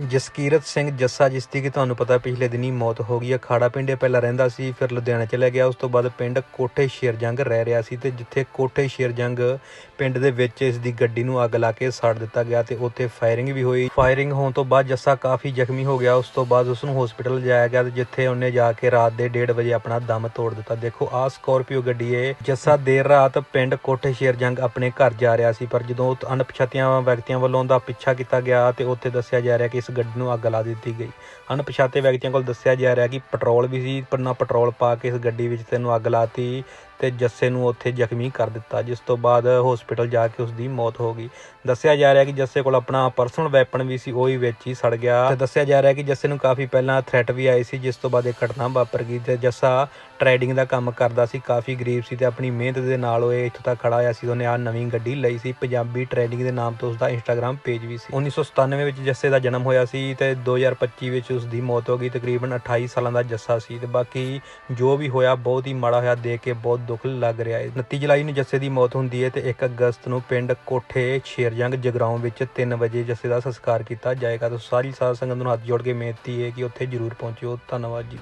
ਜਸਕੀਰਤ ਸਿੰਘ ਜੱਸਾ, ਜਿਸ ਦੀ ਕਿ ਤੁਹਾਨੂੰ ਪਤਾ ਪਿਛਲੇ ਦਿਨੀ ਮੌਤ ਹੋ ਗਈ ਹੈ। ਖਾੜਾ ਪਿੰਡੇ ਪਹਿਲਾਂ ਰਹਿੰਦਾ ਸੀ, ਫਿਰ ਲੁਧਿਆਣਾ ਚਲੇ ਗਿਆ। ਉਸ ਤੋਂ ਬਾਅਦ ਪਿੰਡ ਕੋਠੇ ਸ਼ੇਰਜੰਗ ਰਹਿ ਰਿਹਾ ਸੀ ਤੇ ਜਿੱਥੇ ਕੋਠੇ ਸ਼ੇਰਜੰਗ ਪਿੰਡ ਦੇ ਵਿੱਚ ਇਸ ਦੀ ਗੱਡੀ ਨੂੰ ਅੱਗ ਲਾ ਕੇ ਸਾੜ ਦਿੱਤਾ ਗਿਆ ਤੇ ਉੱਥੇ ਫਾਇਰਿੰਗ ਵੀ ਹੋਈ। ਫਾਇਰਿੰਗ ਹੋਣ ਤੋਂ ਬਾਅਦ ਜੱਸਾ ਕਾਫੀ ਜ਼ਖਮੀ ਹੋ ਗਿਆ। ਉਸ ਤੋਂ ਬਾਅਦ ਉਸ ਨੂੰ ਹਸਪੀਟਲ ਲਿਜਾਇਆ ਗਿਆ ਤੇ ਜਿੱਥੇ ਉਹਨੇ ਜਾ ਕੇ ਰਾਤ ਦੇ 1:30 ਵਜੇ ਆਪਣਾ ਦਮ ਤੋੜ ਦਿੱਤਾ। ਦੇਖੋ, ਆਹ ਸਕੋਰਪੀਓ ਗੱਡੀ ਏ। ਜੱਸਾ ਦੇਰ ਰਾਤ ਪਿੰਡ ਕੋਠੇ ਸ਼ੇਰਜੰਗ ਆਪਣੇ ਘਰ ਜਾ ਰਿਹਾ ਸੀ, ਪਰ ਜਦੋਂ ਉਹ ਅਣਪਛਾਤੀਆਂ ਵਿਅਕਤੀਆਂ ਵੱਲੋਂ ਦਾ ਪਿੱਛਾ ਕੀਤਾ ਗਿਆ ਤੇ ਉੱਥੇ ਦੱਸਿਆ ਜਾ ਰਿਹਾ ਕਿ ਇਸ ਗੱਡੀ ਨੂੰ ਅੱਗ ਲਾ ਦਿੱਤੀ ਗਈ। ਅਣਪਛਾਤੇ ਵਿਅਕਤੀਆਂ ਕੋਲ ਦੱਸਿਆ ਜਾ ਰਿਹਾ ਕਿ ਪੈਟਰੋਲ ਵੀ ਸੀ, ਪਰ ਨਾ ਪੈਟਰੋਲ ਪਾ ਕੇ ਇਸ ਗੱਡੀ ਵਿੱਚ ਤੈਨੂੰ ਅੱਗ ਲਾਤੀ। ਤੇ ਜੱਸੇ ਨੂੰ ਉੱਥੇ ਜ਼ਖਮੀ ਕਰ ਦਿੱਤਾ, ਜਿਸ ਤੋਂ ਬਾਅਦ ਹਸਪੀਟਲ ਜਾ ਕੇ ਉਸ ਦੀ ਮੌਤ ਹੋ ਗਈ। ਦੱਸਿਆ ਜਾ ਰਿਹਾ ਕਿ ਜੱਸੇ ਕੋਲ ਆਪਣਾ ਪਰਸਨਲ ਵੈਪਨ ਵੀ ਸੀ, ਉਹ ਹੀ ਵਿੱਚ ਹੀ ਸੜ ਗਿਆ। ਤੇ ਦੱਸਿਆ ਜਾ ਰਿਹਾ ਕਿ ਜੱਸੇ ਨੂੰ ਕਾਫੀ ਪਹਿਲਾਂ ਥ੍ਰੈਟ ਵੀ ਆਈ ਸੀ, ਜਿਸ ਤੋਂ ਬਾਅਦ ਇਹ ਘਟਨਾ ਵਾਪਰ ਗਈ ਤੇ ਜੱਸਾ ਟ੍ਰੇਡਿੰਗ ਦਾ ਕੰਮ ਕਰਦਾ ਸੀ, ਕਾਫੀ ਗਰੀਬ ਸੀ ਤੇ ਆਪਣੀ ਮਿਹਨਤ ਦੇ ਨਾਲ ਉਹ ਇੱਥੋਂ ਤੱਕ ਖੜਾ ਹੋਇਆ ਸੀ, ਉਹਨੇ ਆ ਨਵੀਂ ਗੱਡੀ ਲਈ ਸੀ, ਪੰਜਾਬੀ ਟ੍ਰੇਡਿੰਗ ਦੇ ਨਾਮ ਤੋਂ ਉਸਦਾ ਇੰਸਟਾਗ੍ਰam ਪੇਜ ਵੀ ਸੀ। 1997 ਵਿੱਚ ਜੱਸੇ ਦਾ ਜਨਮ ਹੋਇਆ ਸੀ ਤੇ 2025 ਵਿੱਚ ਉਸ ਦੀ ਮੌਤ ਹੋ ਗਈ, ਤਕਰੀਬਨ 28 ਸਾਲਾਂ ਦਾ ਜੱਸਾ ਸੀ ਤੇ ਬਾਕੀ ਜੋ ਵੀ ਹੋਇਆ ਬਹੁਤ ਹੀ ਮਾੜਾ ਹੋਇਆ, ਦੇਖ ਕੇ ਬਹੁਤ ਦੁੱਖ ਲੱਗ ਰਿਹਾ ਹੈ। 29 ਜੁਲਾਈ ਨੂੰ ਜੱਸੇ ਦੀ ਮੌਤ ਹੁੰਦੀ ਹੈ ਤੇ 1 ਅਗਸਤ ਨੂੰ ਪਿੰਡ ਕੋਠੇ ਸ਼ੇਰਜੰਗ ਜਗਰਾਉਂ ਵਿੱਚ 3 ਵਜੇ ਜੱਸੇ ਦਾ ਸੰਸਕਾਰ ਕੀਤਾ ਜਾਏਗਾ। ਤਾਂ ਸਾਰੀ ਸਾਧ ਸੰਗਤ ਨੂੰ ਹੱਥ ਜੋੜ ਕੇ ਬੇਨਤੀ ਹੈ ਕਿ ਉੱਥੇ ਜ਼ਰੂਰ ਪਹੁੰਚਿਓ। ਧੰਨਵਾਦ ਜੀ।